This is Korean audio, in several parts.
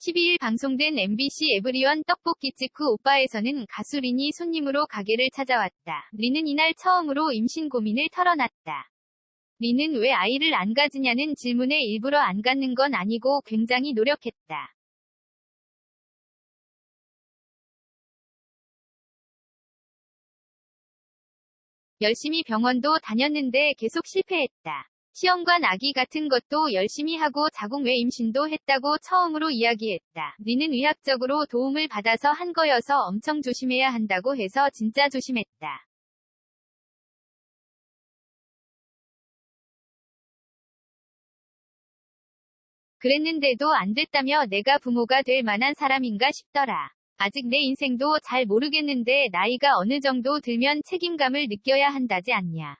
12일 방송된 MBC 에브리원 떡볶이집 그 오빠에서는 가수 린이 손님으로 가게를 찾아왔다. 린은 이날 처음으로 임신 고민을 털어놨다. 린은 왜 아이를 안 가지냐는 질문에 일부러 안 갖는 건 아니고 굉장히 노력했다. 열심히 병원도 다녔는데 계속 실패했다. 시험관 아기 같은 것도 열심히 하고 자궁 외 임신도 했다고 처음으로 이야기했다. 니는 의학적으로 도움을 받아서 한 거여서 엄청 조심해야 한다고 해서 진짜 조심했다. 그랬는데도 안 됐다며 내가 부모가 될 만한 사람인가 싶더라. 아직 내 인생도 잘 모르겠는데 나이가 어느 정도 들면 책임감을 느껴야 한다지 않냐.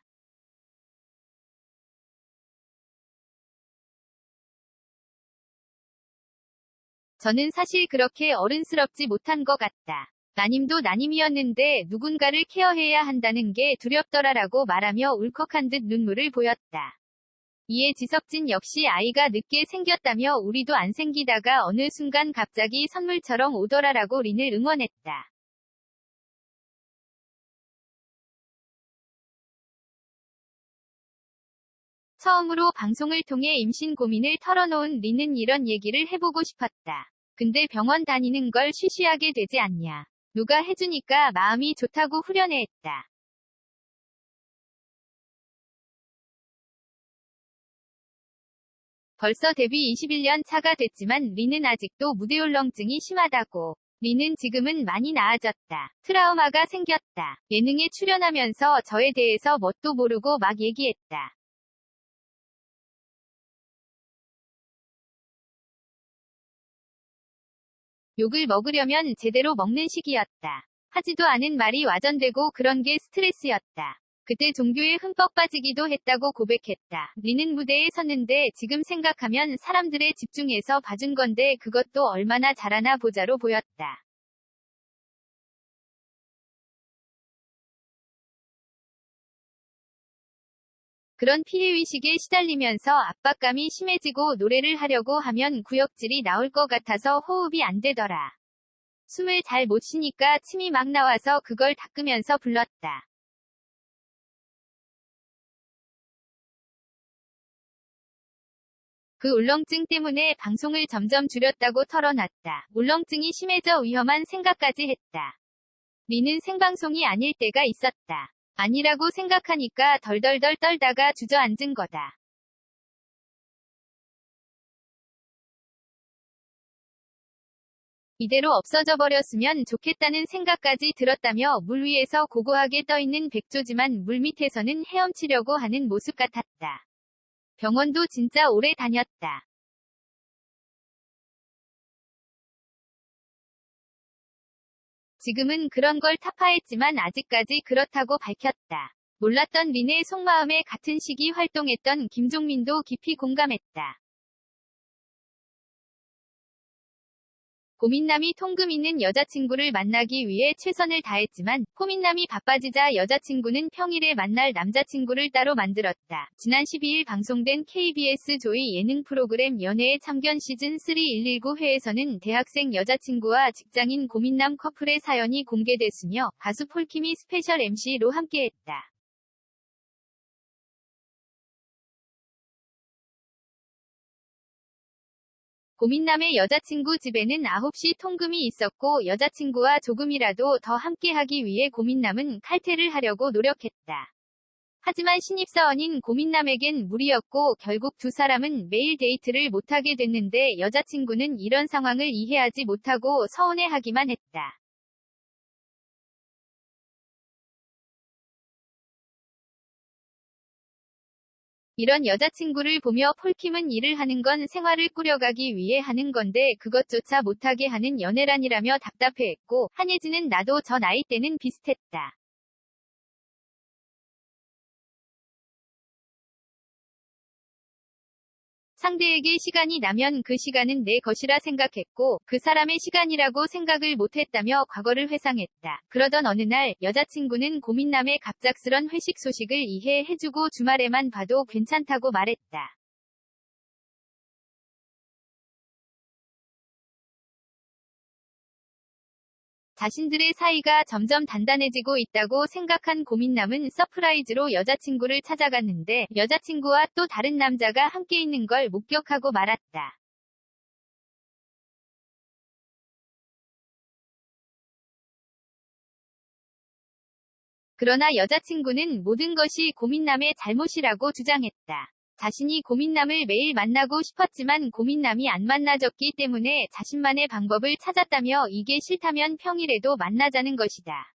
저는 사실 그렇게 어른스럽지 못한 것 같다. 나님도 나님이었는데 누군가를 케어해야 한다는 게 두렵더라라고 말하며 울컥한 듯 눈물을 보였다. 이에 지석진 역시 아이가 늦게 생겼다며 우리도 안 생기다가 어느 순간 갑자기 선물처럼 오더라라고 린을 응원했다. 처음으로 방송을 통해 임신 고민을 털어놓은 린은 이런 얘기를 해보고 싶었다. 근데 병원 다니는 걸 쉬쉬하게 되지 않냐. 누가 해주니까 마음이 좋다고 후련해했다. 벌써 데뷔 21년 차가 됐지만 리는 아직도 무대 울렁증이 심하다고. 리는 지금은 많이 나아졌다. 트라우마가 생겼다. 예능에 출연하면서 저에 대해서 뭣도 모르고 막 얘기했다. 욕을 먹으려면 제대로 먹는 시기였다. 하지도 않은 말이 와전되고 그런 게 스트레스였다. 그때 종교에 흠뻑 빠지기도 했다고 고백했다. 리는 무대에 섰는데 지금 생각하면 사람들의 집중해서 봐준 건데 그것도 얼마나 잘하나 보자로 보였다. 그런 피해의식에 시달리면서 압박감이 심해지고 노래를 하려고 하면 구역질이 나올 것 같아서 호흡이 안 되더라. 숨을 잘 못 쉬니까 침이 막 나와서 그걸 닦으면서 불렀다. 그 울렁증 때문에 방송을 점점 줄였다고 털어놨다. 울렁증이 심해져 위험한 생각까지 했다. 리는 생방송이 아닐 때가 있었다. 아니라고 생각하니까 덜덜덜 떨다가 주저앉은 거다. 이대로 없어져 버렸으면 좋겠다는 생각까지 들었다며 물 위에서 고고하게 떠있는 백조지만 물 밑에서는 헤엄치려고 하는 모습 같았다. 병원도 진짜 오래 다녔다. 지금은 그런 걸 타파했지만 아직까지 그렇다고 밝혔다. 몰랐던 린의 속마음에 같은 시기 활동했던 김종민도 깊이 공감했다. 고민남이 통금 있는 여자친구를 만나기 위해 최선을 다했지만 고민남이 바빠지자 여자친구는 평일에 만날 남자친구를 따로 만들었다. 지난 12일 방송된 KBS 조이 예능 프로그램 연애의 참견 시즌 3 119회에서는 대학생 여자친구와 직장인 고민남 커플의 사연이 공개됐으며 가수 폴킴이 스페셜 MC로 함께했다. 고민남의 여자친구 집에는 9시 통금이 있었고 여자친구와 조금이라도 더 함께하기 위해 고민남은 칼퇴를 하려고 노력했다. 하지만 신입사원인 고민남에겐 무리였고 결국 두 사람은 매일 데이트를 못하게 됐는데 여자친구는 이런 상황을 이해하지 못하고 서운해하기만 했다. 이런 여자친구를 보며 폴킴은 일을 하는 건 생활을 꾸려가기 위해 하는 건데 그것조차 못하게 하는 연애란이라며 답답해했고 한예진은 나도 저 나이 때는 비슷했다. 상대에게 시간이 나면 그 시간은 내 것이라 생각했고 그 사람의 시간이라고 생각을 못했다며 과거를 회상했다. 그러던 어느 날 여자친구는 고민남의 갑작스런 회식 소식을 이해해주고 주말에만 봐도 괜찮다고 말했다. 자신들의 사이가 점점 단단해지고 있다고 생각한 고민남은 서프라이즈로 여자친구를 찾아갔는데 여자친구와 또 다른 남자가 함께 있는 걸 목격하고 말았다. 그러나 여자친구는 모든 것이 고민남의 잘못이라고 주장했다. 자신이 고민남을 매일 만나고 싶었지만 고민남이 안 만나졌기 때문에 자신만의 방법을 찾았다며 이게 싫다면 평일에도 만나자는 것이다.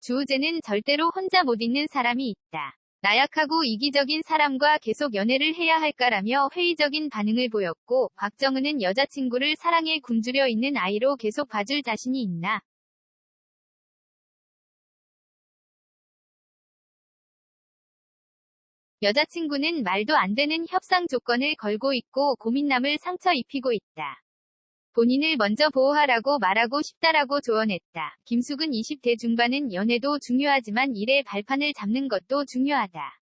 주우재는 절대로 혼자 못 있는 사람이 있다. 나약하고 이기적인 사람과 계속 연애를 해야 할까라며 회의적인 반응을 보였고, 곽정은은 여자친구를 사랑에 굶주려 있는 아이로 계속 봐줄 자신이 있나. 여자친구는 말도 안 되는 협상 조건을 걸고 있고 고민남을 상처 입히고 있다. 본인을 먼저 보호하라고 말하고 싶다라고 조언했다. 김숙은 20대 중반은 연애도 중요하지만 일의 발판을 잡는 것도 중요하다.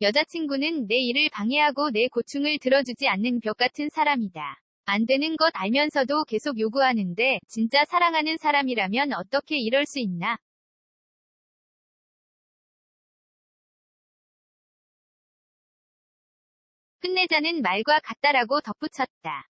여자친구는 내 일을 방해하고 내 고충을 들어주지 않는 벽 같은 사람이다. 안 되는 것 알면서도 계속 요구하는데 진짜 사랑하는 사람이라면 어떻게 이럴 수 있나? 끝내자는 말과 같다라고 덧붙였다.